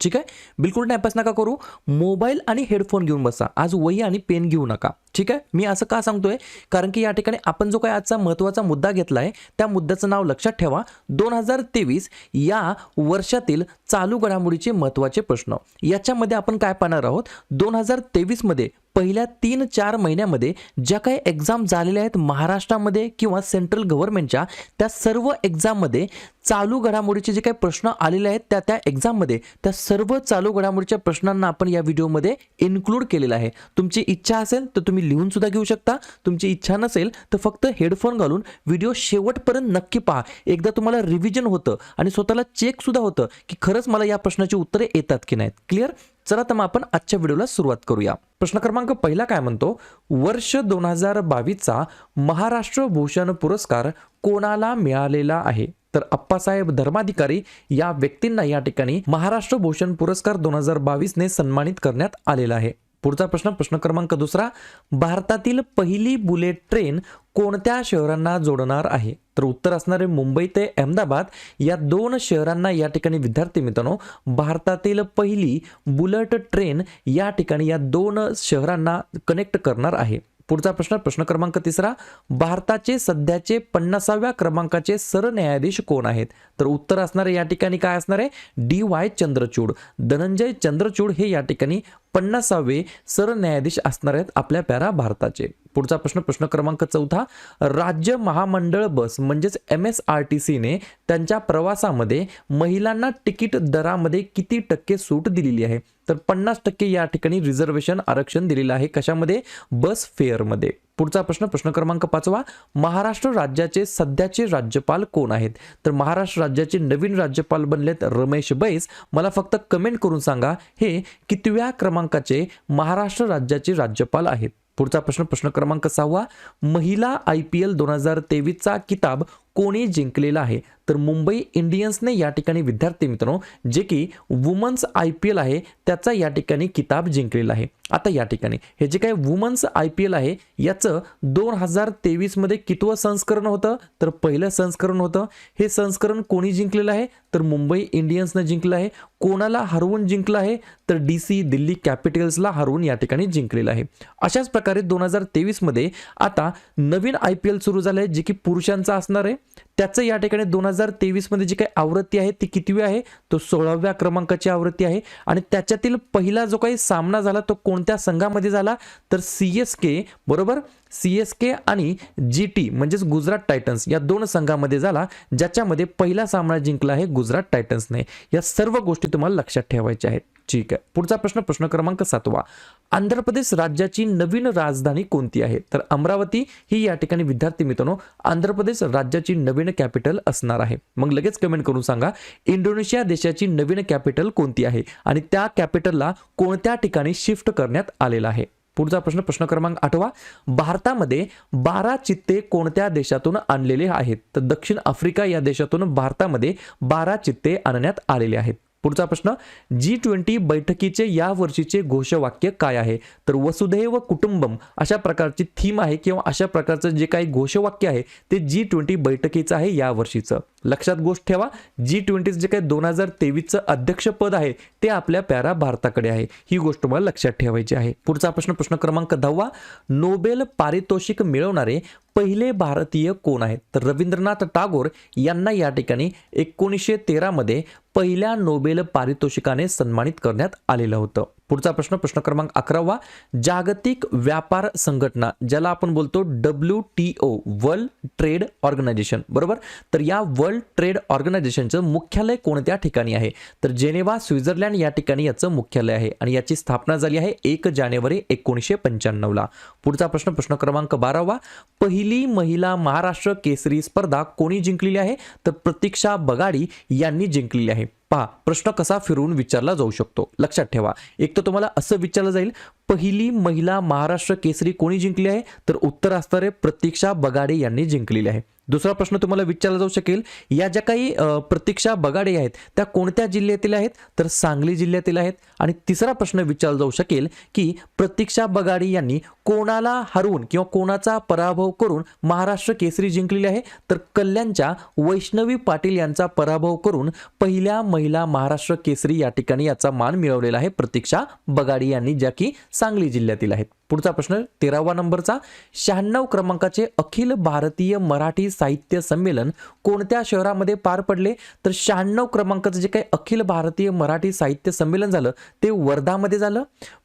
ठीक आहे? बिलकुल टाइमपास नका करू. मोबाईल आणि हेडफोन घेऊन बसा. आज वही आणि पेन घेऊ नका. ठीक आहे? मी असं का सांगतोय? कारण की या ठिकाणी आपण जो काही आजचा महत्त्वाचा मुद्दा घेतला आहे त्या मुद्द्याचं नाव लक्षात ठेवा. दोन हजार तेवीस या वर्षातील चालू घडामोडीचे महत्त्वाचे प्रश्न. याच्यामध्ये आपण काय पाहणार आहोत? दोन हजार तेवीसमध्ये पहिल्या तीन चार महिन्यामध्ये ज्या काही एक्झाम झालेल्या आहेत महाराष्ट्रामध्ये किंवा सेंट्रल गव्हर्नमेंटच्या त्या सर्व एक्झाममध्ये चालू घडामोडीचे जे काही प्रश्न आलेले आहेत त्या त्या एक्झाममध्ये त्या सर्व चालू घडामोडीच्या प्रश्नांना आपण या व्हिडिओमध्ये इन्क्लूड केलेलं आहे. तुमची इच्छा असेल तर तुम्ही लिहून सुद्धा घेऊ शकता. तुमची इच्छा नसेल तर फक्त हेडफोन घालून व्हिडिओ शेवटपर्यंत नक्की पहा. एकदा तुम्हाला रिव्हिजन होतं आणि स्वतःला चेक सुद्धा होतं की खरंच मला या प्रश्नाची उत्तरे येतात की नाहीत. क्लिअर चला तर मग आपण आजच्या व्हिडिओला सुरुवात करूया. प्रश्न क्रमांक पहिला काय म्हणतो? वर्ष दोन हजार बावीसचा महाराष्ट्र भूषण पुरस्कार कोणाला मिळालेला आहे? तर अप्पासाहेब धर्माधिकारी या व्यक्तींना या ठिकाणी महाराष्ट्र भूषण पुरस्कार दोन हजार बावीसने सन्मानित करण्यात आलेला आहे. पुढचा प्रश्न प्रश्न क्रमांक दुसरा भारतातील पहिली बुलेट ट्रेन कोणत्या शहरांना जोडणार आहे? तर उत्तर असणारे मुंबई ते अहमदाबाद या दोन शहरांना या ठिकाणी विद्यार्थी मित्रांनो भारतातील पहिली बुलेट ट्रेन या ठिकाणी या दोन शहरांना कनेक्ट करणार आहे. पुढचा प्रश्न प्रश्न क्रमांक तिसरा भारताचे सध्याचे पन्नासाव्या क्रमांकाचे सरन्यायाधीश कोण आहेत? तर उत्तर असणारे या ठिकाणी काय असणार आहे? D Y Chandrachud. Dhananjay Chandrachud हे या ठिकाणी पन्नासावे सरन्यायाधीश असणार आहेत आपल्या प्यारा भारताचे. पुढचा प्रश्न प्रश्न क्रमांक चौथा राज्य महामंडळ बस म्हणजेच एम एस आर टी सीने त्यांच्या प्रवासामध्ये महिलांना तिकीट दरामध्ये किती टक्के सूट दिलेली आहे? तर पन्नास टक्के या ठिकाणी रिझर्वेशन आरक्षण दिलेलं आहे. कशामध्ये? बस फेअरमध्ये. पुढचा प्रश्न प्रश्न क्रमांक पाचवा महाराष्ट्र राज्याचे सध्याचे राज्यपाल कोण आहेत? तर महाराष्ट्र राज्याचे नवीन राज्यपाल बनलेत रमेश बैस. मला फक्त कमेंट करून सांगा हे कितव्या क्रमांकाचे महाराष्ट्र राज्याचे राज्यपाल आहेत? पुढचा प्रश्न प्रश्न क्रमांक सहावा. महिला आय पी एल दोन हजार तेवीसचा किताब कोणी जिंकलेला आहे? तर मुंबई इंडियन्सने या ठिकाणी विद्यार्थी मित्रांनो जे की वुमन्स आय पी एल आहे त्याचा या ठिकाणी किताब जिंकलेला आहे. आता या ठिकाणी हे जे काय वुमन्स आय पी एल आहे याचं दोन हजार तेवीसमध्ये कितवं संस्करण होतं? तर पहिलं संस्करण होतं. हे संस्करण कोणी जिंकलेलं आहे? तर मुंबई इंडियन्सनं जिंकलं आहे. कोणाला हरवून जिंकलं आहे? तर डी सी दिल्ली कॅपिटल्सला हरवून या ठिकाणी जिंकलेलं आहे. अशाच प्रकारे दोन हजार तेवीसमध्ये आता नवीन आय पी एल सुरू झालं आहे जे की पुरुषांचं असणार आहे. त्याचं या ठिकाणी दोन हजार तेवीसमध्ये जी काही आवृत्ती आहे ती कितवी आहे? तो सोळाव्या क्रमांकाची आवृत्ती आहे. आणि त्याच्यातील पहिला जो काही सामना झाला तो कोणत्या संघामध्ये झाला? तर सी एस के बरोबर? सी एस के आणि जी टी म्हणजेच गुजरात टायटन्स या दोन संघामध्ये झाला ज्याच्यामध्ये पहिला सामना जिंकला आहे गुजरात टायटन्सने. या सर्व गोष्टी तुम्हाला लक्षात ठेवायच्या आहेत. ठीक आहे. पुढचा प्रश्न प्रश्न क्रमांक सातवा. आंध्र प्रदेश राज्याची नवीन राजधानी कोणती आहे? तर अमरावती ही या ठिकाणी विद्यार्थी मित्रांनो आंध्र प्रदेश राज्याची नवीन कॅपिटल असणार आहे. मग लगेच कमेंट करून सांगा इंडोनेशिया देशाची नवीन कॅपिटल कोणती आहे? आणि त्या कॅपिटलला कोणत्या ठिकाणी शिफ्ट करण्यात आलेला आहे? पुढचा प्रश्न प्रश्न क्रमांक आठवा. भारतामध्ये बारा चित्ते कोणत्या देशातून आणलेले आहेत? तर दक्षिण आफ्रिका या देशातून भारतामध्ये बारा चित्ते आणण्यात आलेले आहेत. पुढचा प्रश्न जी ट्वेंटी बैठकीचे या वर्षीचे घोषवाक्य काय आहे? तर वसुधैव कुटुंबम अशा प्रकारची थीम आहे किंवा अशा प्रकारचं जे काही घोषवाक्य आहे ते जी ट्वेंटी बैठकीचं आहे या वर्षीचं. लक्षात गोष्ट ठेवा जी ट्वेंटी जे काही दोन हजार तेवीसचं अध्यक्षपद आहे ते आपल्या प्यारा भारताकडे आहे. ही गोष्ट मला लक्षात ठेवायची आहे. पुढचा प्रश्न प्रश्न क्रमांक दहावा नोबेल पारितोषिक मिळवणारे पहिले भारतीय कोण आहेत? तर रवींद्रनाथ टागोर यांना या ठिकाणी एकोणीसशे तेरामध्ये पहिल्या नोबेल पारितोषिकाने सन्मानित करण्यात आलेलं होतं. पुढचा प्रश्न प्रश्न क्रमांक अकरावा. जागतिक व्यापार संघटना ज्याला आपण बोलतो W T O world trade organisation. बरोबर? तर या वर्ल्ड ट्रेड ऑर्गनायझेशनचं मुख्यालय कोणत्या ठिकाणी आहे? तर जेनेवा स्वित्झर्लंड या ठिकाणी याचं मुख्यालय आहे आणि याची स्थापना झाली आहे एक जानेवारी एकोणीसशे पंच्याण्णवला. पुढचा प्रश्न प्रश्न क्रमांक बारावा. पहिली महिला महाराष्ट्र केसरी स्पर्धा कोणी जिंकलेली आहे? तर प्रतीक्षा बगाडी यांनी जिंकलेली आहे. पहा प्रश्न कसा फिरवून विचारला जाऊ शकतो? लक्षात ठेवा. एक तर तुम्हाला असं विचारलं जाईल पहिली महिला महाराष्ट्र केसरी कोणी जिंकली आहे? तर उत्तर असणारे प्रतीक्षा बगाडे यांनी जिंकलेली आहे. दुसरा प्रश्न तुम्हाला विचारला जाऊ शकेल या ज्या काही प्रतीक्षा बगाडे आहेत त्या कोणत्या जिल्ह्यातील आहेत? तर सांगली जिल्ह्यातील आहेत. आणि तिसरा प्रश्न विचारला जाऊ शकेल की प्रतीक्षा बगाडे यांनी कोणाला हरवून किंवा कोणाचा पराभव करून महाराष्ट्र केसरी जिंकलेली आहे? तर कल्याणच्या वैष्णवी पाटील यांचा पराभव करून पहिल्या महिला महाराष्ट्र केसरी या ठिकाणी याचा मान मिळवलेला आहे प्रतीक्षा बगाडे यांनी ज्या की सांगली जिल्ह्यातील आहेत. पुढचा प्रश्न तेरावा नंबरचा शहाण्णव क्रमांकाचे अखिल भारतीय मराठी साहित्य संमेलन कोणत्या शहरामध्ये पार पडले? तर शहाण्णव क्रमांकाचं जे काही अखिल भारतीय मराठी साहित्य संमेलन झालं ते वर्धामध्ये झालं.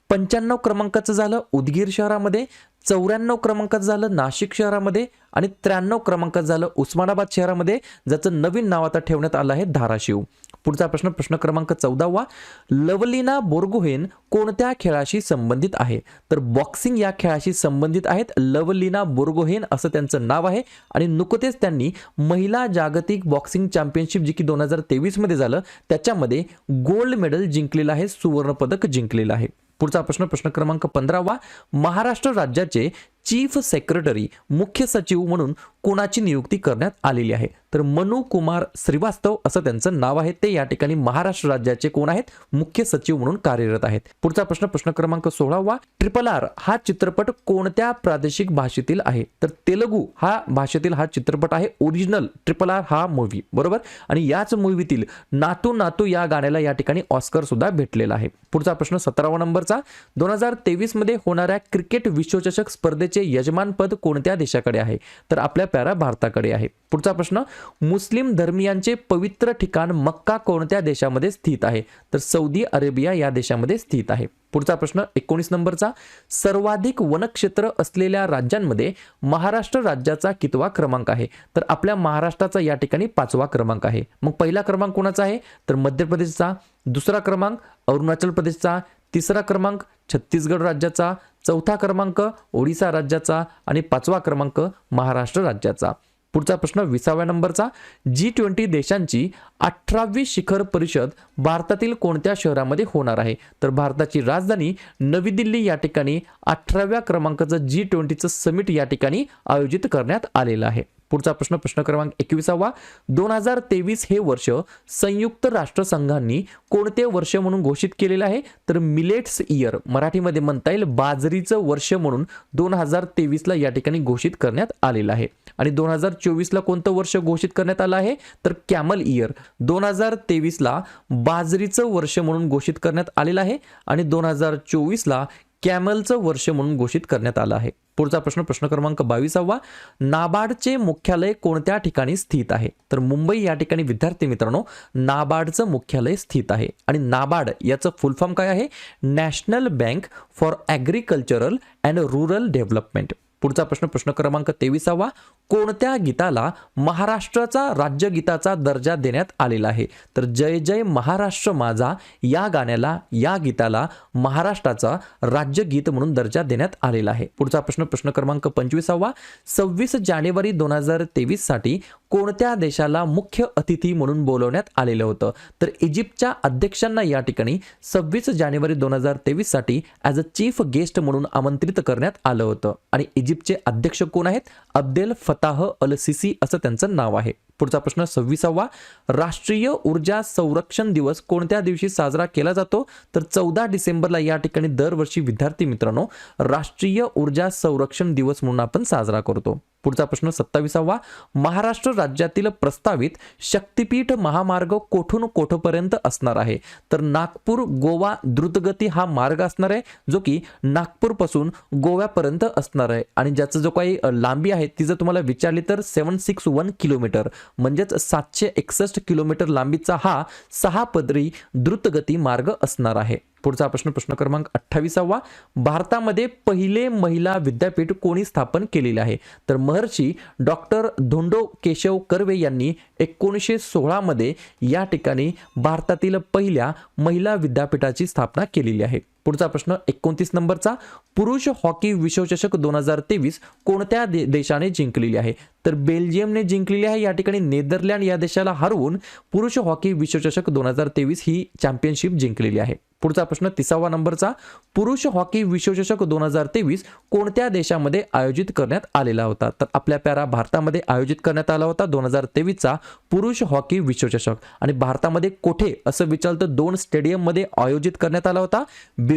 पंच्याण्णव क्रमांकाचं झालं उदगीर शहरामध्ये. चौऱ्याण्णव क्रमांकाचं झालं नाशिक शहरामध्ये. आणि त्र्याण्णव क्रमांकाचं झालं उस्मानाबाद शहरामध्ये ज्याचं नवीन नाव आता ठेवण्यात आलं आहे धाराशिव. पुढचा प्रश्न प्रश्न क्रमांक चौदावा. लवलीना बोर्गोहेन कोणत्या खेळाशी संबंधित आहे? तर बॉक्सिंग या खेळाशी संबंधित आहेत. लवलीना बोर्गोहेन असं त्यांचं नाव आहे. आणि नुकतेच त्यांनी महिला जागतिक बॉक्सिंग चॅम्पियनशिप जी की दोन हजार तेवीसमध्ये झालं त्याच्यामध्ये गोल्ड मेडल जिंकलेलं आहे सुवर्णपदक जिंकलेलं आहे. पुढचा प्रश्न प्रश्न क्रमांक पंधरावा. महाराष्ट्र राज्याचे चीफ सेक्रेटरी मुख्य सचिव म्हणून कोणाची नियुक्ती करण्यात आलेली आहे? तर मनु कुमार श्रीवास्तव असं त्यांचं नाव आहे. ते या ठिकाणी महाराष्ट्र राज्याचे कोण आहेत? मुख्य सचिव म्हणून कार्यरत आहेत. पुढचा प्रश्न प्रश्न क्रमांक सोळावा ट्रिपल आर हा चित्रपट कोणत्या प्रादेशिक भाषेतील आहे? तर तेलगू हा भाषेतील हा चित्रपट आहे. ओरिजिनल ट्रिपल आर हा मूव्ही बरोबर? आणि याच मूव्हीतील नातू नातू या गाण्याला या ठिकाणी ऑस्कर सुद्धा भेटलेला आहे. पुढचा प्रश्न सतरावा नंबरचा. दोन हजार तेवीसमध्ये होणाऱ्या क्रिकेट विश्वचषक स्पर्धेचे यजमानपद कोणत्या देशाकडे आहे? तर आपल्या प्यारा भारताकडे आहे. पुढचा प्रश्न मुस्लिम धर्मियांचे पवित्र ठिकाण मक्का कोणत्या देशामध्ये स्थित आहे? तर सौदी अरेबिया या देशामध्ये स्थित आहे. पुढचा प्रश्न एकोणीस नंबरचा सर्वाधिक वनक्षेत्र असलेल्या राज्यांमध्ये महाराष्ट्र राज्याचा कितवा क्रमांक आहे? तर आपल्या महाराष्ट्राचा या ठिकाणी पाचवा क्रमांक आहे. मग पहिला क्रमांक कोणाचा आहे? तर मध्य प्रदेशचा दुसरा क्रमांक अरुणाचल प्रदेशचा तिसरा क्रमांक छत्तीसगड राज्याचा चौथा क्रमांक ओडिसा राज्याचा आणि पाचवा क्रमांक महाराष्ट्र राज्याचा. पुढचा प्रश्न विसाव्या नंबरचा. जी ट्वेंटी देशांची अठरावी शिखर परिषद भारतातील कोणत्या शहरामध्ये होणार आहे? तर भारताची राजधानी नवी दिल्ली या ठिकाणी अठराव्या क्रमांकाचं जी ट्वेंटीचं समिट या ठिकाणी आयोजित करण्यात आलेलं आहे. पुढचा प्रश्न प्रश्न क्रमांक एकविसावा. दोन हजार तेवीस हे वर्ष संयुक्त राष्ट्रसंघांनी कोणते वर्ष म्हणून घोषित केलेलं आहे? तर मिलेट्स इयर मराठीमध्ये म्हणता येईल बाजरीचं वर्ष म्हणून दोन हजार तेवीसला या ठिकाणी घोषित करण्यात आलेलं आहे. आणि दोन हजार चोवीसला कोणतं वर्ष घोषित करण्यात आलं आहे? तर कॅमल इयर. दोन हजार तेवीसला बाजरीचं वर्ष म्हणून घोषित करण्यात आलेलं आहे. आणि दोन हजार चोवीसला कॅमलचं वर्ष म्हणून घोषित करण्यात आलं आहे. पुढचा प्रश्न प्रश्न क्रमांक बावीसावा. नाबार्डचे मुख्यालय कोणत्या ठिकाणी स्थित आहे? तर मुंबई या ठिकाणी विद्यार्थी मित्रांनो नाबार्डचं मुख्यालय स्थित आहे. आणि नाबार्ड याचं फुल फॉर्म काय आहे? National bank for agricultural and rural development पुढचा प्रश्न प्रश्न क्रमांक तेविसावा. कोणत्या गीताला महाराष्ट्राचा राज्यगीताचा दर्जा देण्यात आलेला आहे? तर जय जय महाराष्ट्र माझा या गाण्याला या गीताला महाराष्ट्राचा राज्यगीत म्हणून दर्जा देण्यात आलेला आहे. पुढचा प्रश्न प्रश्न क्रमांक पंचवीसावा. सव्वीस जानेवारी दोन हजार तेवीससाठी कोणत्या देशाला मुख्य अतिथी म्हणून बोलवण्यात आलेलं होतं? तर इजिप्तच्या अध्यक्षांना या ठिकाणी सव्वीस जानेवारी दोन हजार तेवीससाठी ॲज अ चीफ गेस्ट म्हणून आमंत्रित करण्यात आलं होतं. आणि इजिप्तचे अध्यक्ष कोण आहेत? अब्देल फताह अल सिसी असं त्यांचं नाव आहे. पुढचा प्रश्न सव्वीसावा राष्ट्रीय ऊर्जा संरक्षण दिवस कोणत्या दिवशी साजरा केला जातो? तर चौदा डिसेंबरला या ठिकाणी दरवर्षी विद्यार्थी मित्रांनो राष्ट्रीय ऊर्जा संरक्षण दिवस म्हणून आपण साजरा करतो. पुढचा प्रश्न सत्तावीसावा महाराष्ट्र राज्यातील प्रस्तावित शक्तिपीठ महामार्ग कोठून कोठपर्यंत असणार आहे? तर नागपूर गोवा द्रुतगती हा मार्ग असणार आहे जो की नागपूरपासून गोव्यापर्यंत असणार आहे. आणि ज्याचं जो काही लांबी आहे ती जर तुम्हाला विचारली तर सेवन सिक्स वन किलोमीटर म्हणजेच सातशे एकसष्ट किलोमीटर लांबीचा हा सहा पदरी द्रुतगती मार्ग असणार आहे. पुढचा प्रश्न प्रश्न क्रमांक अठ्ठावीसावा. भारतामध्ये पहिले महिला विद्यापीठ कोणी स्थापन केलेले आहे? तर महर्षी डॉक्टर धोंडो केशव कर्वे यांनी एकोणीसशे सोळामध्ये या ठिकाणी भारतातील पहिल्या महिला विद्यापीठाची स्थापना केलेली आहे. पुढचा प्रश्न एकोणतीस नंबरचा पुरुष हॉकी विश्वचषक दोन हजार तेवीस कोणत्या दे देशाने जिंकलेली आहे? तर बेल्जियमने जिंकलेली आहे या ठिकाणी नेदरलँड या देशाला हरवून पुरुष हॉकी विश्वचषक दोन हजार तेवीस ही चॅम्पियनशिप जिंकलेली आहे. पुढचा प्रश्न तिसावा नंबरचा पुरुष हॉकी विश्वचषक दोन हजार तेवीस कोणत्या देशामध्ये आयोजित करण्यात आलेला होता? तर आपल्या प्यारा भारतामध्ये आयोजित करण्यात आला होता दोन हजार तेवीसचा पुरुष हॉकी विश्वचषक. आणि भारतामध्ये कोठे असं विचारलं तर दोन स्टेडियममध्ये आयोजित करण्यात आला होता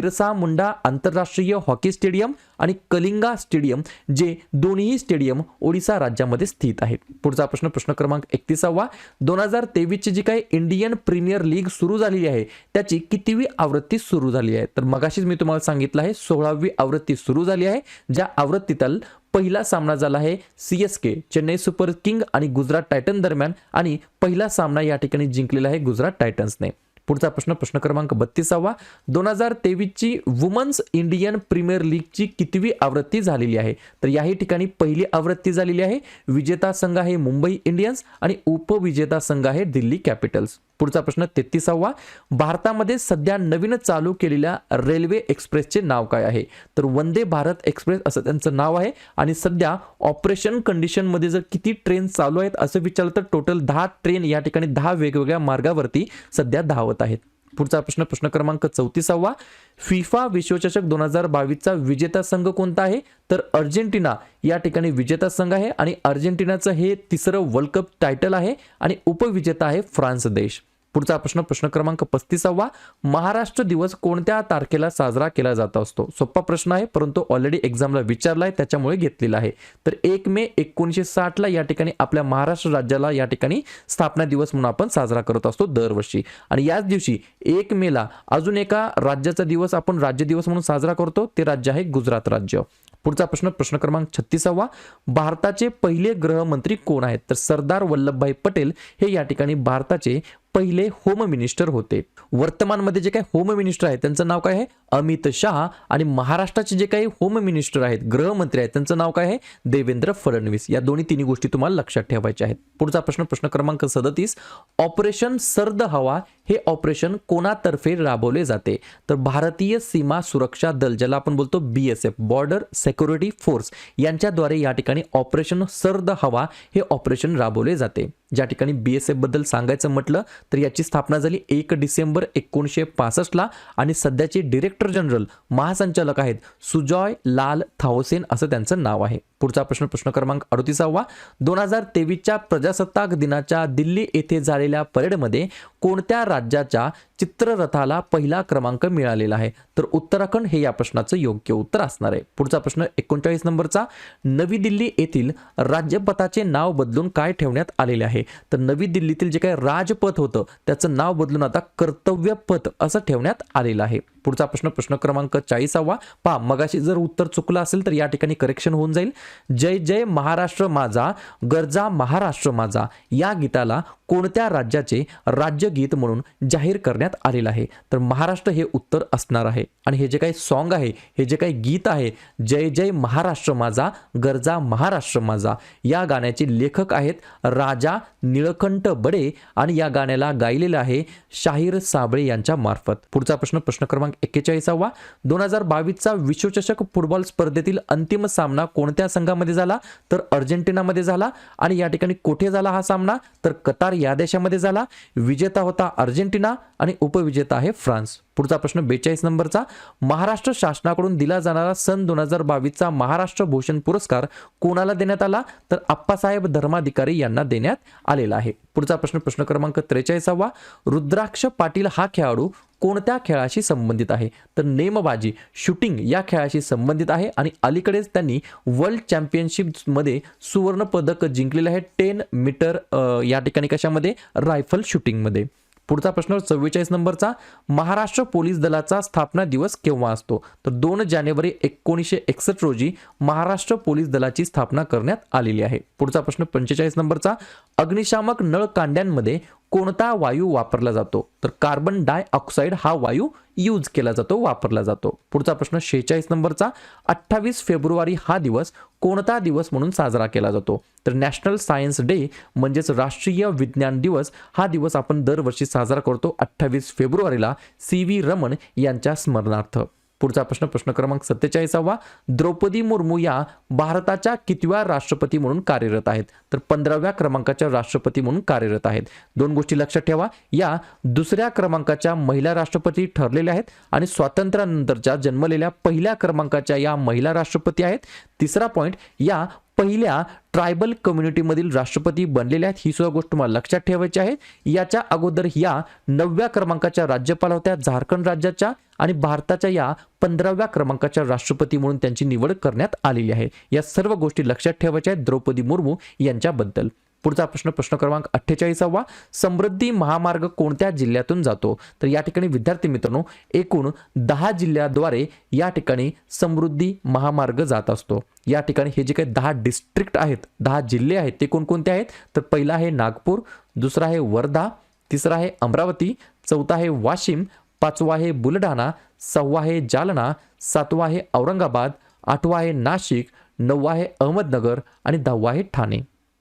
बिरसा मुंडा आंतरराष्ट्रीय हॉकी स्टेडियम आणि कलिंगा स्टेडियम जे दोन्ही स्टेडियम ओडिसा राज्यामध्ये स्थित आहेत. पुढचा प्रश्न प्रश्न क्रमांक एकतीसावा. दोन हजार तेवीसची जी काही इंडियन प्रीमियर लीग सुरू झालेली आहे त्याची कितीवी आवृत्ती सुरू झाली आहे? तर मगाशीच मी तुम्हाला सांगितलं आहे सोळावी आवृत्ती सुरू झाली आहे ज्या आवृत्तीतील पहिला सामना झाला आहे C S K Chennai super king आणि गुजरात टायटन दरम्यान आणि पहिला सामना या ठिकाणी जिंकलेला आहे गुजरात टायटन्सने. पुढचा प्रश्न प्रश्न क्रमांक बत्तीसावा. दोन हजार तेवीसची वुमन्स इंडियन प्रीमियर लीगची कितवी आवृत्ती झालेली आहे? तर याही ठिकाणी पहिली आवृत्ती झालेली आहे. विजेता संघ आहे मुंबई इंडियन्स आणि उपविजेता संघ आहे दिल्ली कॅपिटल्स. पुढचा प्रश्न तेहतीसावा. भारतामध्ये सध्या नवीन चालू केलेल्या रेल्वे एक्सप्रेसचे नाव काय आहे? तर वंदे भारत एक्सप्रेस असं त्यांचं नाव आहे. आणि सध्या ऑपरेशन कंडिशनमध्ये जर किती ट्रेन चालू आहेत असं विचारलं तर टोटल दहा ट्रेन या ठिकाणी दहा वेगवेगळ्या मार्गावरती सध्या धावत आहेत. पुढचा प्रश्न प्रश्न क्रमांक चौतीसावा. फिफा विश्वचषक दोन हजार बावीसचा विजेता संघ कोणता आहे? तर अर्जेंटिना या ठिकाणी विजेता संघ आहे. आणि अर्जेंटिनाचं हे तिसरं वर्ल्ड कप टायटल आहे. आणि उपविजेता आहे फ्रान्स देश. पुढचा प्रश्न प्रश्न क्रमांक पस्तीसावा. महाराष्ट्र दिवस कोणत्या तारखेला साजरा केला जात असतो? सोपा प्रश्न आहे परंतु ऑलरेडी एक्झामला विचारला आहे त्याच्यामुळे घेतलेला आहे. तर एक मे एकोणीसशे साठला या ठिकाणी आपल्या महाराष्ट्र राज्याला या ठिकाणी स्थापना दिवस म्हणून आपण साजरा करत असतो दरवर्षी. आणि याच दिवशी एक मेला अजून एका राज्याचा दिवस आपण राज्य दिवस म्हणून साजरा करतो ते राज्य आहे गुजरात राज्य. पुढचा प्रश्न प्रश्न क्रमांक छत्तीसावा. भारताचे पहिले गृहमंत्री कोण आहेत? तर सरदार वल्लभभाई पटेल हे या ठिकाणी भारताचे पहिले होम मिनिस्टर होते. वर्तमानमध्ये जे काही होम मिनिस्टर आहेत त्यांचं नाव काय आहे? अमित शहा आणि महाराष्ट्राचे जे काही होम मिनिस्टर आहेत गृहमंत्री आहेत त्यांचं नाव काय आहे? देवेंद्र फडणवीस. या दोन्ही तिन्ही गोष्टी तुम्हाला लक्षात ठेवायच्या आहेत. पुढचा प्रश्न प्रश्न क्रमांक सदतीस. ऑपरेशन सर्द हवा हे ऑपरेशन कोणातर्फे राबवले जाते? तर भारतीय सीमा सुरक्षा दल ज्याला आपण बोलतो B S F border security force यांच्याद्वारे या ठिकाणी ऑपरेशन सर्द हवा हे ऑपरेशन राबवले जाते. ज्या ठिकाणी बी एस एफबद्दल सांगायचं म्हटलं तर याची स्थापना झाली एक डिसेंबर एकोणीसशे पासष्टला आणि सध्याचे डिरेक्टर जनरल महासंचालक आहेत सुजॉय लाल थाओसेन असं त्यांचं नाव आहे. पुढचा प्रश्न प्रश्न क्रमांक अडतीसावा. दोन हजार तेवीसच्या प्रजासत्ताक दिनाच्या दिल्ली येथे झालेल्या परेडमध्ये कोणत्या राज्याच्या चित्ररथाला पहिला क्रमांक मिळालेला आहे. तर उत्तराखंड हे या प्रश्नाचं योग्य उत्तर असणार आहे. पुढचा प्रश्न एकोणचाळीस नंबरचा. नवी दिल्ली येथील राज्यपथाचे नाव बदलून काय ठेवण्यात आलेले आहे? तर नवी दिल्लीतील जे काही राजपथ होतं त्याचं नाव बदलून आता कर्तव्य पथ असं ठेवण्यात आलेलं आहे. पुढचा प्रश्न प्रश्न क्रमांक चाळीसावा. पहा मगाशी जर उत्तर चुकलं असेल तर या ठिकाणी करेक्शन होऊन जाईल. जय जय महाराष्ट्र माझा गरजा महाराष्ट्र माझा या गीताला कोणत्या राज्याचे राज्यगीत म्हणून जाहीर करण्यात आलेलं आहे. तर महाराष्ट्र हे उत्तर असणार आहे. आणि हे जे काही सॉन्ग आहे हे जे काही गीत आहे जय जय महाराष्ट्र माझा गरजा महाराष्ट्र माझा या गाण्याचे लेखक आहेत राजा निळकंठ बडे आणि या गाण्याला गायलेलं आहे शाहीर साबळे यांच्या मार्फत. पुढचा प्रश्न प्रश्न क्रमांक एक्केचाळीसावा. दोन हजार बावीसचा विश्वचषक फुटबॉल स्पर्धेतील अंतिम सामना कोणत्या संघामध्ये झाला? तर अर्जेंटिनामध्ये झाला आणि या ठिकाणी कुठे झाला हा सामना? तर कतार या देशामध्ये झाला. विजेता होता अर्जेंटिना आणि उपविजेता आहे फ्रान्स. पुढचा प्रश्न बेचाळीस नंबरचा. महाराष्ट्र शासनाकडून दिला जाणारा सन दोन हजार बावीसचा महाराष्ट्र भूषण पुरस्कार कोणाला देण्यात आला? तर आप्पासाहेब धर्माधिकारी यांना देण्यात आलेला आहे. पुढचा प्रश्न प्रश्न क्रमांक त्रेचाळीसावा. रुद्राक्ष पाटील हा खेळाडू कोणत्या खेळाशी संबंधित आहे? तर नेमबाजी शूटिंग या खेळाशी संबंधित आहे आणि अलीकडेच त्यांनी वर्ल्ड चॅम्पियनशिपमध्ये सुवर्ण पदक जिंकलेलं आहे. टेन मीटर या ठिकाणी कशामध्ये? रायफल शूटिंगमध्ये. पुढचा प्रश्न चव्वेचाळीस नंबरचा महाराष्ट्र पोलीस दलाचा स्थापना दिवस केव्हा असतो? तर दोन जानेवारी एकोणीसशे एकसष्ट रोजी महाराष्ट्र पोलीस दलाची स्थापना करण्यात आलेली आहे. पुढचा प्रश्न पंचेचाळीस नंबरचा अग्निशामक नळ कांड्यांमध्ये कोणता वायू वापरला जातो? तर कार्बन डायऑक्साईड हा वायू यूज केला जातो वापरला जातो. पुढचा प्रश्न शेहेचाळीस नंबरचा. अठ्ठावीस फेब्रुवारी हा दिवस कोणता दिवस म्हणून साजरा केला जातो? तर नॅशनल सायन्स डे म्हणजेच राष्ट्रीय विज्ञान दिवस हा दिवस आपण दरवर्षी साजरा करतो अठ्ठावीस फेब्रुवारीला. सी व्ही रमण यांच्या स्मरणार्थ. पुढचा प्रश्न प्रश्न क्रमांक सत्तेचाळीसावा. द्रौपदी मुर्मू या भारताच्या कितव्या राष्ट्रपती म्हणून कार्यरत आहेत? तर पंधराव्या क्रमांकाच्या राष्ट्रपती म्हणून कार्यरत आहेत. दोन गोष्टी लक्षात ठेवा. या दुसऱ्या क्रमांकाच्या महिला राष्ट्रपती ठरलेल्या आहेत आणि स्वातंत्र्यानंतरच्या जन्मलेल्या पहिल्या क्रमांकाच्या या महिला राष्ट्रपती आहेत. तिसरा पॉईंट या पहिल्या ट्रायबल कम्युनिटीमधील राष्ट्रपती बनलेल्या आहेत ही सुद्धा गोष्ट तुम्हाला लक्षात ठेवायची आहे. याच्या अगोदर या नवव्या क्रमांकाच्या राज्यपाल होत्या झारखंड राज्याच्या आणि भारताच्या या पंधराव्या क्रमांकाच्या राष्ट्रपती म्हणून त्यांची निवड करण्यात आलेली आहे. या सर्व गोष्टी लक्षात ठेवायच्या आहेत द्रौपदी मुर्मू यांच्याबद्दल. पुढचा प्रश्न प्रश्न क्रमांक अठ्ठेचाळीसावा. समृद्धी महामार्ग कोणत्या जिल्ह्यातून जातो? तर या ठिकाणी विद्यार्थी मित्रांनो एकूण दहा जिल्ह्याद्वारे या ठिकाणी समृद्धी महामार्ग जात असतो. या ठिकाणी हे जे काही दहा डिस्ट्रिक्ट आहेत दहा जिल्हे आहेत ते कोणकोणते आहेत? तर पहिला आहे नागपूर दुसरा आहे वर्धा तिसरा आहे अमरावती चौथा आहे वाशिम पाचवा आहे बुलढाणा सहावा आहे जालना सातवा आहे औरंगाबाद आठवा आहे नाशिक नववा आहे अहमदनगर आणि दहावा आहे ठाणे.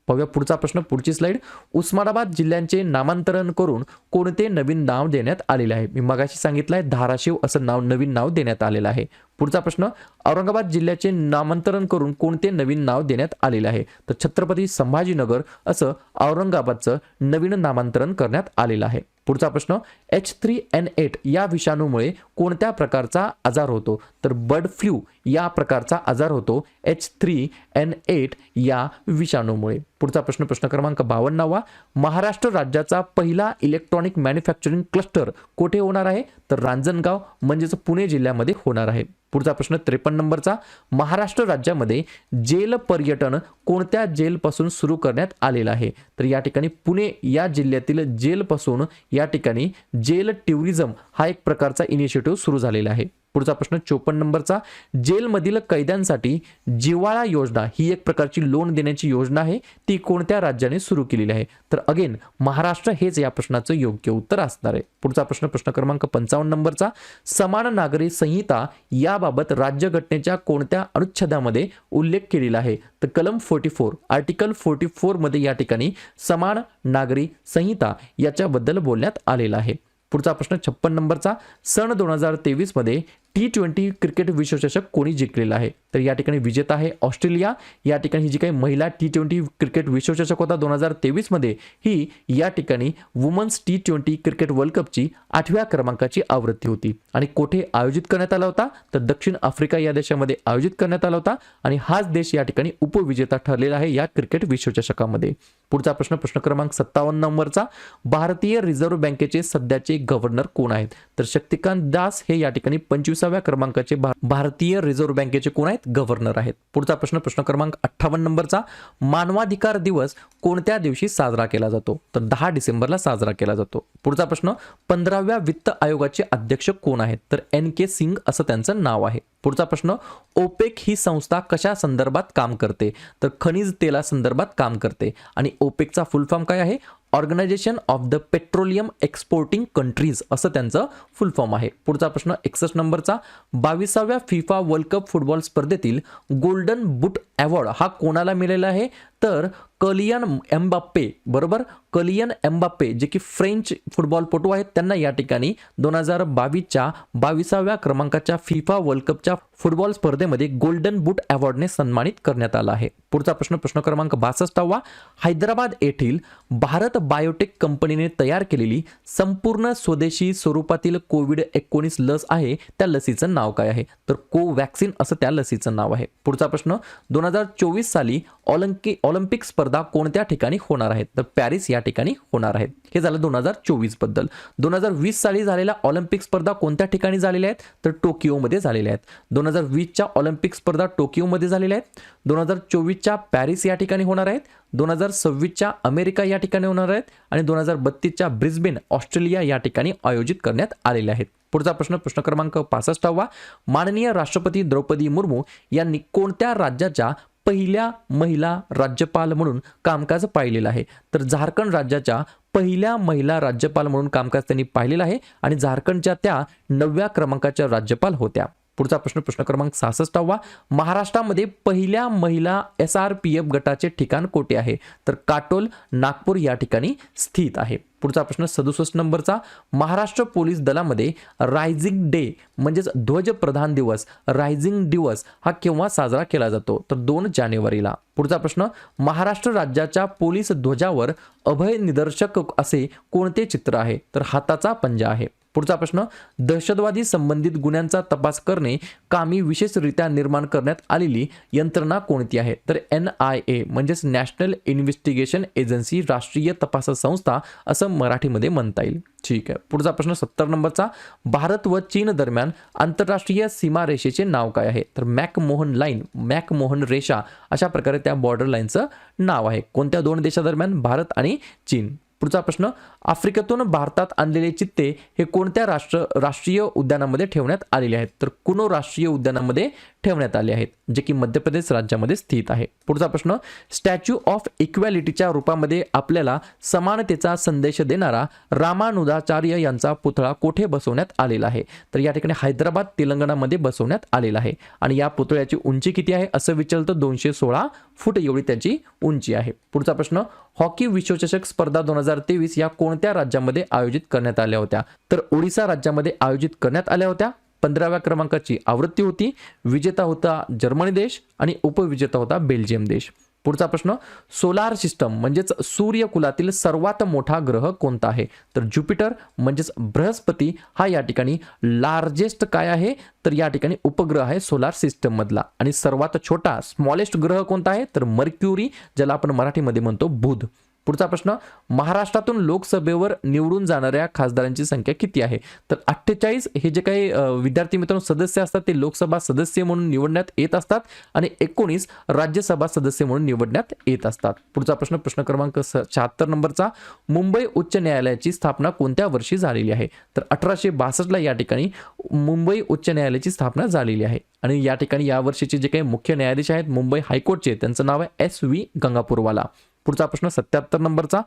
पाहूया पुढचा प्रश्न पुढची स्लाईड उस्मानाबाद जिल्ह्यांचे नामांतरण करून कोणते नवीन नाव देण्यात आलेले आहे? मी मगाशी सांगितलं आहे धाराशिव असं नाव नवीन नाव देण्यात आलेलं आहे. पुढचा प्रश्न औरंगाबाद जिल्ह्याचे नामांतरण करून कोणते नवीन नाव देण्यात आलेले आहे? तर छत्रपती संभाजीनगर असं औरंगाबादचं नवीन नामांतरण करण्यात आलेलं आहे. पुढचा प्रश्न एच थ्री एन एट या विषाणूमुळे कोणत्या प्रकारचा आजार होतो? तर बर्ड फ्लू या प्रकारचा आजार होतो एच थ्री एन एट या विषाणूमुळे. पुढचा प्रश्न प्रश्न क्रमांक बावन्नावा. महाराष्ट्र राज्याचा पहिला इलेक्ट्रॉनिक मॅन्युफॅक्चरिंग क्लस्टर कोठे होणार आहे? तर रांजणगाव म्हणजेच पुणे जिल्ह्यामध्ये होणार आहे. पुढचा प्रश्न त्रेपन्न नंबरचा. महाराष्ट्र राज्यामध्ये जेल पर्यटन कोणत्या जेलपासून सुरू करण्यात आलेलं आहे? तर या ठिकाणी पुणे या जिल्ह्यातील जेलपासून या ठिकाणी जेल टुरिझम हा एक प्रकारचा इनिशिएटिव्ह सुरू झालेला आहे. पुढचा प्रश्न चोपन्न नंबरचा. जेलमधील कैद्यांसाठी जिवाळा योजना ही एक प्रकारची लोन देण्याची योजना आहे. ती कोणत्या राज्याने सुरू केलेली आहे? तर अगेन महाराष्ट्र हेच या प्रश्नाचं योग्य उत्तर असणार आहे. पुढचा प्रश्न प्रश्न क्रमांक पंचावन्न नंबरचा. समान नागरी संहिता याबाबत राज्यघटनेच्या कोणत्या अनुच्छेदामध्ये उल्लेख केलेला आहे? तर कलम फोर्टी फोर आर्टिकल फोर्टी फोरमध्ये या ठिकाणी समान नागरी संहिता याच्याबद्दल बोलण्यात आलेला आहे. पुढचा प्रश्न छप्पन नंबरचा. सन दोन हजार तेवीसमध्ये टी ट्वेंटी क्रिकेट विश्वचषक कोणी जिंकलेला आहे? तर या ठिकाणी विजेता आहे ऑस्ट्रेलिया. या ठिकाणी ही जी काही महिला टी ट्वेंटी क्रिकेट विश्वचषक होता दोन हजार तेवीसमध्ये ही या ठिकाणी women's T twenty cricket world कपची आठव्या क्रमांकाची आवृत्ती होती. आणि कोठे आयोजित करण्यात आला होता? तर दक्षिण आफ्रिका या देशामध्ये आयोजित करण्यात आला होता. आणि हाच देश या ठिकाणी उपविजेता ठरलेला आहे या क्रिकेट विश्वचषकामध्ये. पुढचा प्रश्न प्रश्न क्रमांक सत्तावन्न नंबरचा. भारतीय रिझर्व्ह बँकेचे सध्याचे गव्हर्नर कोण आहेत? तर शक्तिकांत दास हे या ठिकाणी पंचवीस पंचवीसाव्या क्रमांकाचे भा- भारतीय रिझर्व्ह बँकेचे कोण आहेत? गव्हर्नर आहेत. पुढचा प्रश्न प्रश्न क्रमांक अठ्ठावन्न नंबरचा मानवाधिकार दिवस कोणत्या दिवशी साजरा केला जातो? तर दहा डिसेंबरला साजरा केला जातो. पुढचा प्रश्न पंधराव्या वित्त आयोगाचे अध्यक्ष कोण आहेत? तर एन के सिंग असं त्यांचं नाव आहे. पुढचा प्रश्न ओपेक ही संस्था कशा संदर्भात काम करते? तर खनिज तेला संदर्भात काम करते. आणि ओपेकचा फुल फॉर्म काय आहे? Organisation of the petroleum exporting countries असं त्यांचं फुल फॉर्म आहे. पुढचा प्रश्न एकसष्ट नंबरचा बावीसाव्या फिफा वर्ल्ड कप फुटबॉल स्पर्धेतील गोल्डन बूट अवॉर्ड हा कोणाला मिळालेला आहे? तर कलियन एम्बाप्पे बरोबर? कलियन एम्बाप्पे जे की फ्रेंच फुटबॉलपटू आहेत त्यांना या ठिकाणी दोन हजार बावीसच्या बावीसाव्या क्रमांकाच्या फिफा वर्ल्ड कपच्या फुटबॉल स्पर्धेमध्ये गोल्डन बूट अवॉर्डने सन्मानित करण्यात आला आहे. पुढचा प्रश्न प्रश्न क्रमांक बासष्टावा. हैदराबाद येथील भारत बायोटेक कंपनीने तयार केलेली संपूर्ण स्वदेशी स्वरूपातील कोविड एकोणीस लस आहे त्या लसीचं नाव काय आहे? तर कोवॅक्सिन असं त्या लसीचं नाव आहे. पुढचा प्रश्न दोन हजार चोवीस साली ऑलिम्पिक ऑलिम्पिक स्पर्धा कोणत्या ठिकाणी होणार आहेत? तर पॅरिस या ठिकाणी होणार आहेत. हे झालं दोन हजार चोवीसबद्दल. दोन हजार वीस साली झालेल्या ऑलिम्पिक स्पर्धा कोणत्या ठिकाणी झालेल्या आहेत? तर टोकियोमध्ये झालेल्या आहेत. दोन हजार वीसच्या ऑलिम्पिक स्पर्धा टोकियोमध्ये झालेल्या आहेत. दोन हजार चोवीसच्या पॅरिस या ठिकाणी होणार आहेत. दोन हजार सव्वीसच्या अमेरिका या ठिकाणी होणार आहेत. आणि दोन हजार बत्तीसच्या ब्रिस्बेन ऑस्ट्रेलिया या ठिकाणी आयोजित करण्यात आलेल्या आहेत. पुढचा प्रश्न प्रश्न क्रमांक पासष्टावा. माननीय राष्ट्रपती द्रौपदी मुर्मू यांनी कोणत्या राज्याच्या पहिल्या महिला राज्यपाल म्हणून कामकाज पाहिलेलं आहे. तर झारखंड राज्याच्या पहिल्या महिला राज्यपाल म्हणून कामकाज त्यांनी पाहिलेलं आहे आणि झारखंडच्या त्या नवव्या क्रमांकाच्या राज्यपाल होत्या. पुढचा प्रश्न प्रश्न क्रमांक सहासष्टावा. महाराष्ट्रामध्ये पहिल्या महिला एस आर पी एफ गटाचे ठिकाण कोठे आहे? तर काटोल नागपूर या ठिकाणी स्थित आहे. पुढचा प्रश्न सदुसष्ट नंबरचा. महाराष्ट्र पोलीस दलामध्ये रायझिंग डे म्हणजेच ध्वज प्रधान दिवस रायझिंग दिवस हा केव्हा साजरा केला जातो? तर दोन जानेवारीला. पुढचा प्रश्न महाराष्ट्र राज्याच्या पोलीस ध्वजावर अभय निदर्शक असे कोणते चित्र आहे? तर हाताचा पंजा आहे. पुढचा प्रश्न दहशतवादी संबंधित गुन्ह्यांचा तपास करणे कामी विशेषरित्या निर्माण करण्यात आलेली यंत्रणा कोणती आहे? तर एन आय ए म्हणजेच नॅशनल इन्व्हेस्टिगेशन एजन्सी राष्ट्रीय तपास संस्था असं मराठीमध्ये म्हणता येईल. ठीक आहे. पुढचा प्रश्न सत्तर नंबरचा भारत व चीन दरम्यान आंतरराष्ट्रीय सीमारेषेचे नाव काय आहे? तर मॅकमोहन लाईन मॅकमोहन रेषा अशा प्रकारे त्या बॉर्डर लाईनचं नाव आहे. कोणत्या दोन देशादरम्यान भारत आणि चीन? पुढचा प्रश्न आफ्रिकेतून भारतात आणलेले चित्ते हे कोणत्या राष्ट्र राष्ट्रीय उद्यानामध्ये ठेवण्यात आलेले आहेत? तर कुनो राष्ट्रीय उद्यानामध्ये ठेवण्यात आले आहेत जे की मध्य प्रदेश राज्यामध्ये स्थित आहे. पुढचा प्रश्न स्टॅच्यू ऑफ इक्वॅलिटीच्या रूपामध्ये आपल्याला समानतेचा संदेश देणारा रामानुजाचार्य यांचा पुतळा कोठे बसवण्यात आलेला आहे? तर या ठिकाणी हैदराबाद तेलंगणामध्ये बसवण्यात आलेला आहे आणि या पुतळ्याची उंची किती आहे? असं विचारलं तर दोनशे सोळा फूट एवढी त्याची उंची आहे. पुढचा प्रश्न हॉकी विश्वचषक स्पर्धा दोन हजार तेवीस या कोणत्या राज्यामध्ये आयोजित करण्यात आल्या होत्या? तर ओडिसा राज्यामध्ये आयोजित करण्यात आल्या होत्या. पंधराव्या क्रमांकाची आवृत्ती होती. विजेता होता जर्मनी देश आणि उपविजेता होता बेल्जियम देश. पुढचा प्रश्न सोलार सिस्टम म्हणजेच सूर्यकुलातील सर्वात मोठा ग्रह कोणता आहे? तर ज्युपिटर म्हणजेच बृहस्पती हा या ठिकाणी लार्जेस्ट काय आहे? तर या ठिकाणी उपग्रह आहे सोलार सिस्टम मधला. आणि सर्वात छोटा स्मॉलेस्ट ग्रह कोणता आहे? तर मर्क्युरी ज्याला आपण मराठीमध्ये म्हणतो बुध. पुढचा प्रश्न महाराष्ट्रातून लोकसभेवर निवडून जाणाऱ्या खासदारांची संख्या किती आहे? तर अठ्ठेचाळीस हे जे काही विद्यार्थी मित्रांनो सदस्य असतात ते लोकसभा सदस्य म्हणून निवडण्यात येत असतात आणि एकोणीस राज्यसभा सदस्य म्हणून निवडण्यात येत असतात. पुढचा प्रश्न प्रश्न क्रमांक शहात्तर नंबरचा मुंबई उच्च न्यायालयाची स्थापना कोणत्या वर्षी झालेली आहे? तर अठराशे बासष्टला या ठिकाणी मुंबई उच्च न्यायालयाची स्थापना झालेली आहे आणि या ठिकाणी या वर्षीचे जे काही मुख्य न्यायाधीश आहेत मुंबई हायकोर्टचे त्यांचं नाव आहे एस व्ही गंगापूरवाला. पुढचा प्रश्न सत्याहत्तर नंबरचा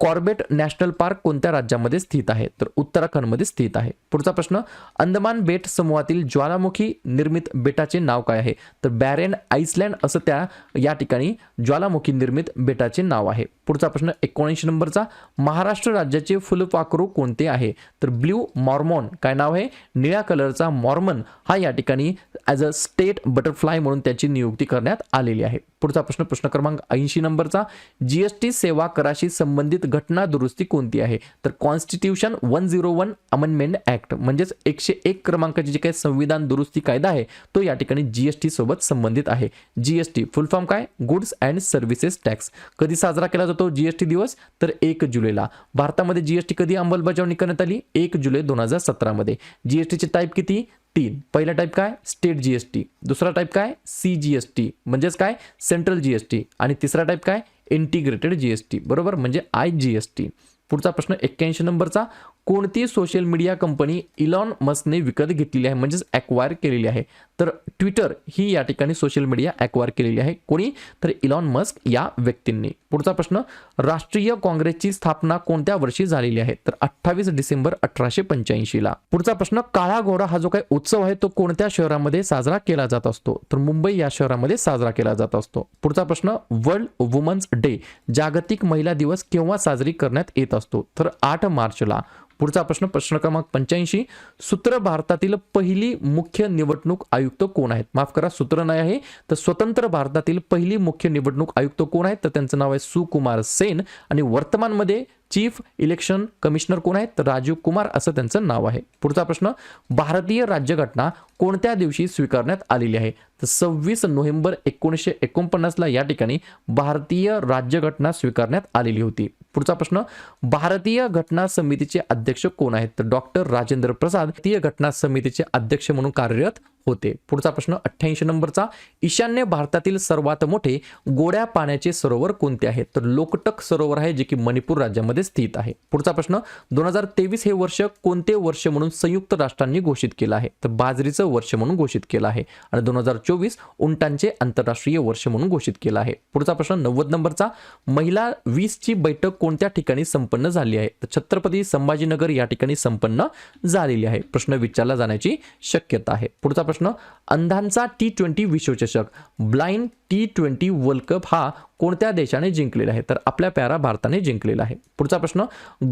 कॉर्बेट नॅशनल पार्क कोणत्या राज्यामध्ये स्थित आहे? तर उत्तराखंडमध्ये स्थित आहे. पुढचा प्रश्न अंदमान बेट समूहातील ज्वालामुखी निर्मित बेटाचे नाव काय आहे? तर बॅरेन आईसलँड असं त्या या ठिकाणी ज्वालामुखी निर्मित बेटाचे नाव आहे. पुढचा प्रश्न एकोणऐंशी नंबरचा महाराष्ट्र राज्याचे फुलपाखरू कोणते आहे? तर ब्ल्यू मॉर्मॉन काय नाव आहे? निळ्या कलरचा मॉर्मन हा या ठिकाणी ॲज अ स्टेट बटरफ्लाय म्हणून त्याची नियुक्ती करण्यात आलेली आहे. पुढचा प्रश्न प्रश्न क्रमांक ऐंशी नंबरचा जीएसटी सेवा कराशी संबंधित घटना दुरुस्ती कोणती आहे? तर constitution one zero one amendment act म्हणजेच एकशे एक क्रमांकाची जी काही संविधान दुरुस्ती कायदा आहे तो या ठिकाणी जीएसटी सोबत संबंधित आहे. जीएसटी फुल फॉर्म काय? गुड्स अँड सर्व्हिसेस टॅक्स कधी साजरा केला जातो? जीएसटी दिवस तर एक जुलैला. भारतामध्ये जीएसटी कधी अंमलबजावणी करण्यात आली? एक जुलै दोन हजार सतरामध्ये. जीएसटीचे टाईप किती? तीन. पहिला टाईप काय? स्टेट जीएसटी दुसरा टाईप काय? सी जीएसटी म्हणजेच काय? सेंट्रल जीएसटी आणि तिसरा टाईप काय? इंटिग्रेटेड जीएसटी बरोबर? म्हणजे आय जीएसटी पुढचा प्रश्न एक्क्याऐंशी नंबरचा. कोणती सोशल मीडिया कंपनी इलॉन मस्कने विकत घेतलेली आहे म्हणजेच ॲक्वायर केलेली आहे. तर ट्विटर ही या ठिकाणी सोशल मीडिया ॲक्वायर केलेली आहे. कोणी? तर इलॉन मस्क या व्यक्तींनी. पुढचा प्रश्न राष्ट्रीय काँग्रेसची स्थापना कोणत्या वर्षी झालेली आहे? तर अठ्ठावीस डिसेंबर अठराशे पंच्याऐंशीला पुढचा प्रश्न काळा घोडा हा जो काही उत्सव आहे तो कोणत्या शहरामध्ये साजरा केला जात असतो? तर मुंबई या शहरामध्ये साजरा केला जात असतो. पुढचा प्रश्न वर्ल्ड वुमन्स डे जागतिक महिला दिवस केव्हा साजरी करण्यात येत असतो? तर आठ मार्चला. पुढचा प्रश्न प्रश्न क्रमांक पंच्याऐंशी. सूत्र भारतातील पहिली मुख्य निवडणूक आयुक्त कोण आहेत? माफ करा सूत्र नाही आहे. तर स्वतंत्र भारतातील पहिली मुख्य निवडणूक आयुक्त कोण आहेत? तर त्यांचं नाव आहे सुकुमार सेन. आणि वर्तमानमध्ये चीफ इलेक्शन कमिशनर कोण आहेत? तर राजीव कुमार असं त्यांचं नाव आहे. पुढचा प्रश्न भारतीय राज्यघटना कोणत्या दिवशी स्वीकारण्यात आलेली आहे? तर सव्वीस नोव्हेंबर एकोणीसशे एकोणपन्नासला या ठिकाणी भारतीय राज्यघटना स्वीकारण्यात आलेली होती. पुढचा प्रश्न भारतीय घटना समितीचे अध्यक्ष कोण आहेत? तर डॉक्टर राजेंद्र प्रसाद भारतीय घटना समितीचे अध्यक्ष म्हणून कार्यरत होते. पुढचा प्रश्न अठ्ठ्याऐंशी नंबरचा. ईशान्य भारतातील सर्वात मोठे गोड्या पाण्याचे सरोवर कोणते आहे तर लोकटक सरोवर आहे जे की मणिपूर राज्यामध्ये स्थित आहे. पुढचा प्रश्न दोन हजार तेवीस हे वर्ष कोणते वर्ष म्हणून संयुक्त राष्ट्रांनी घोषित केलं आहे? तर बाजरीचं वर्ष म्हणून घोषित केलं आहे आणि दोन हजार चोवीस उंटांचे आंतरराष्ट्रीय वर्ष म्हणून घोषित केलं आहे. पुढचा प्रश्न नव्वद नंबरचा. महिला वीसची बैठक कोणत्या ठिकाणी संपन्न झाली आहे? तर छत्रपती संभाजीनगर या ठिकाणी संपन्न झालेली आहे. प्रश्न विचारला जाण्याची शक्यता आहे. पुढचा प्रश्न प्रश्न अंधांचा टी ट्वेंटी विश्वचषक blind T twenty world cup हा कोणत्या देशाने जिंकलेला आहे? तर आपल्या प्यारा भारताने जिंकलेला आहे. पुढचा प्रश्न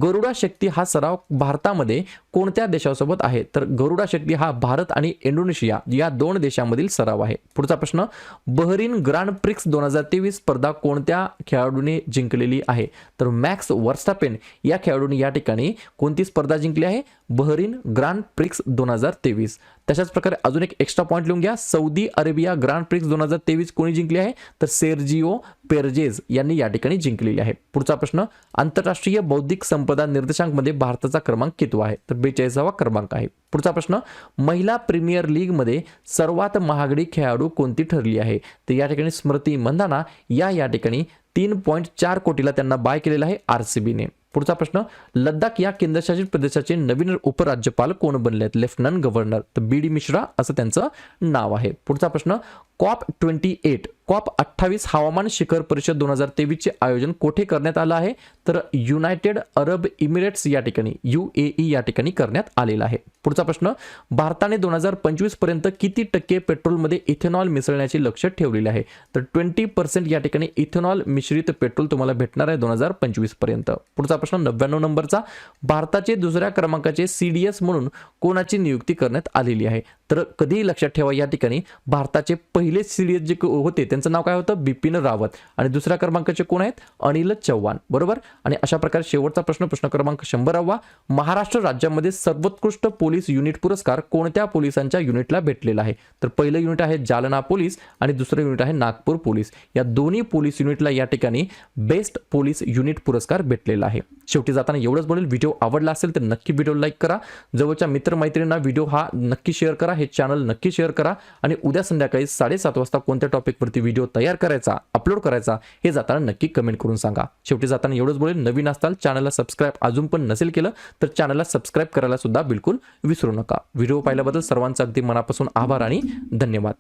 गरुडा शक्ती हा सराव भारतामध्ये कोणत्या देशासोबत आहे? तर गरुडा शक्ती हा भारत आणि इंडोनेशिया या दोन देशांमधील सराव आहे. पुढचा प्रश्न बहरीन ग्रँड प्रिक्स दोन हजार तेवीस स्पर्धा कोणत्या खेळाडूने जिंकलेली आहे? तर मॅक्स वर्स्टापेन या खेळाडूने या ठिकाणी कोणती स्पर्धा जिंकली आहे? बहरीन ग्रँड प्रिक्स दोन हजार तेवीस. तशाच प्रकारे अजून एक एक्स्ट्रा पॉईंट लिहून घ्या. सौदी अरेबिया ग्रँड प्रिक्स दोन हजार तेवीस कोणी जिंकली आहे? तर सेर्जिओ पेरजेज यांनी या ठिकाणी जिंकलेली आहे. पुढचा प्रश्न आंतरराष्ट्रीय बौद्धिक संपदा निर्देशांकमध्ये भारताचा क्रमांक कितवा आहे? तर बेचाळीसावा क्रमांक आहे. पुढचा प्रश्न महिला प्रीमियर लीगमध्ये सर्वात महागडी खेळाडू कोणती ठरली आहे? तर या ठिकाणी स्मृती मंदाना या या ठिकाणी तीन पॉईंट चार कोटीला त्यांना बाय केलेला आहे आर सी बीने पुढचा प्रश्न लद्दाख या केंद्रशासित प्रदेशाचे नवीन उपराज्यपाल कोण बनले आहेत लेफ्टनंट गव्हर्नर. तर बी डी मिश्रा असं त्यांचं नाव आहे. पुढचा प्रश्न कॉप ट्वेंटी एट कॉप अठ्ठावीस हवामान शिखर परिषद दोन हजार तेवीसचे आयोजन कोठे करण्यात आलं आहे? तर युनायटेड अरब इमिरेट्स या ठिकाणी यू ए ई या ठिकाणी करण्यात आलेला आहे. पुढचा प्रश्न भारताने दोन हजार पंचवीसपर्यंत किती टक्के पेट्रोलमध्ये इथेनॉल मिसळण्याचे लक्ष ठेवलेले आहे? तर ट्वेंटी पर्सेंट या ठिकाणी इथेनॉल मिश्रित पेट्रोल तुम्हाला भेटणार आहे दोन हजार पंचवीसपर्यंत पुढचा प्रश्न नव्याण्णव नंबरचा भारताचे दुसऱ्या क्रमांकाचे सी डी एस म्हणून कोणाची नियुक्ती करण्यात आलेली आहे? तर कधीही लक्षात ठेवा या ठिकाणी भारताचे पहिले सिरियस जे होते त्यांचं नाव काय होतं? बिपिन रावत. आणि दुसऱ्या क्रमांकाचे कोण आहेत? अनिल चव्हाण. बरोबर? आणि अशा प्रकारे शेवटचा प्रश्न प्रश्न क्रमांक शंभरावा. महाराष्ट्र राज्यामध्ये सर्वोत्कृष्ट पोलीस युनिट पुरस्कार कोणत्या पोलिसांच्या युनिटला भेटलेला आहे? तर पहिलं युनिट आहे जालना पोलीस आणि दुसरं युनिट आहे नागपूर पोलीस. या दोन्ही पोलीस युनिटला या ठिकाणी बेस्ट पोलीस युनिट पुरस्कार भेटलेला आहे. शेवटी जाताना एवढंच बोलेल. व्हिडिओ आवडला असेल तर नक्की व्हिडिओ लाईक करा. जवळच्या मित्रमैत्रिणींना व्हिडिओ हा नक्की शेअर करा. हे चॅनल नक्की शेअर करा आणि उद्या संध्याकाळी साडेसात वाजता कोणत्या टॉपिकवरती व्हिडिओ तयार करायचा अपलोड करायचा हे जाताना नक्की कमेंट करून सांगा. शेवटी जाताना एवढंच बोलेल नवीन असताल चॅनलला सबस्क्राईब अजून पण नसेल केलं तर चॅनलला सबस्क्राईब करायला सुद्धा बिलकुल विसरू नका. व्हिडिओ पाहिल्याबद्दल सर्वांचा अगदी मनापासून आभार आणि धन्यवाद.